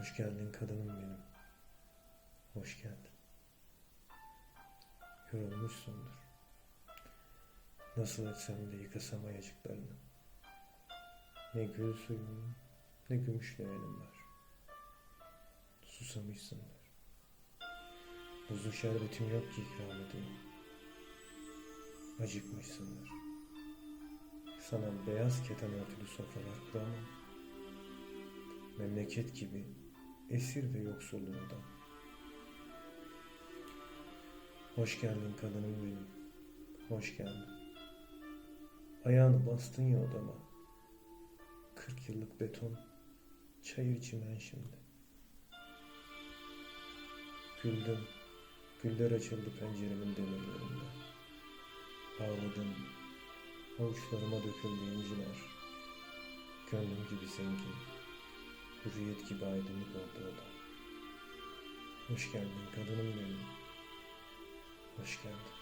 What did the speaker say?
Hoş geldin kadınım benim. Hoş geldin. Yorulmuşsundur. Nasıl etsem de yıkasam ayacıklarını. Ne gül suyum, ne gümüş leğenim var. Susamışsındır. Buzlu şerbetim yok ki ikram edeyim. Acıkmışsındır. Sana beyaz keten örtülü sofralar kuramam. Memleket gibi esir ve yoksulluğunda. Hoş geldin kadınım benim. Hoş geldin. Ayağını bastın ya odama. Kırk yıllık beton, çayır çimen şimdi. Güldüm, güller açıldı penceremin demirlerinde. Ağladım, avuçlarıma döküldü inciler. Gönlüm gibi zengin, hürriyet gibi aydınlık oldu o da. Hoş geldin kadınım benim. Hoş geldin.